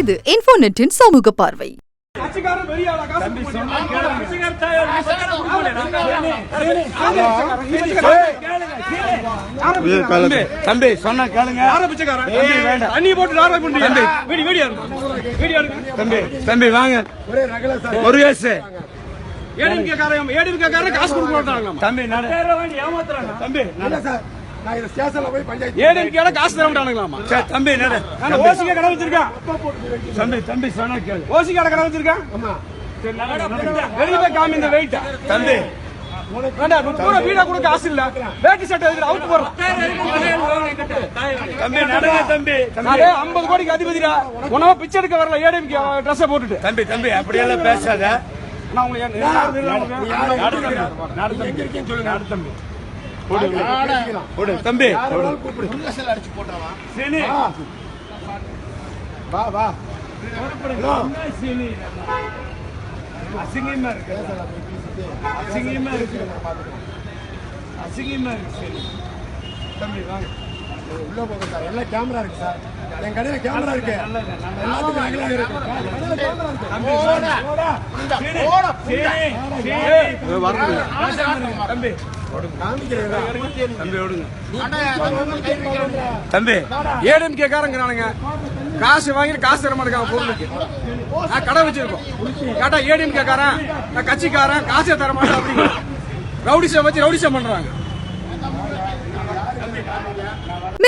இது இன்ஃபோநெட்டின் சமூக பார்வை. தம்பி தம்பி சொன்னா கேளுங்க. யார பிச்சைக்காரன் தம்பி, தம்பி தம்பி வாங்க. ஒரு வயசு ஏடிஎம்கே காரன் ஏடிஎம்கே காசு கொடுக்க மாட்டாங்களாம்? தம்பி ஏடிஎம்கே காசு தர மாட்டானுங்களாமா தம்பி நட நான் கடை வச்சிருக்கேன் தம்பி தம்பி சொன்னா கேளு கடை கடை வச்சிருக்கேன் வெளியே போய் காமி இந்த வெயிட்ட தம்பி வீடா கொடுக்க காசு இல்ல வேட்டி சட்டை அவுட் போடுறோம் தம்பி தம்பி நானே ஐம்பது கோடிக்கு அதிபதிடா உனவா பிச்சை எடுக்க வரல ஏடிஎம்கே ட்ரெஸ் போட்டுட்டு தம்பி தம்பி அப்படியெல்லாம் பேசாத நான் உங்களுக்கு தம்பி. சீனி. வா. வா சீனி? அசிங்கமா இருக்கு. அசிங்கமா இருக்கு. அசிங்கமா இருக்கு சீனி. தம்பி வாங்க. உள்ள போங்க சார். எல்லாம் கேமரா இருக்கு சார். என் கடையில கேமரா இருக்கு. எல்லாத்துக்கும் நகலா இருக்கு. கடையில கேமரா இருக்கு. தம்பி ஏடிஎம்கே காரங்கிறானுங்க காசு வாங்கிட்டு காசு தர மாட்டேங்க பொருளுக்கு நான் கடை வச்சிருக்கோம். கேட்டா ஏடிஎம்கே காரன் நான் கட்சிக்காரன் காசே தர மாட்டேன் அப்படிங்க. ரவுடிசம் வச்சு ரவுடிசம் பண்றாங்க.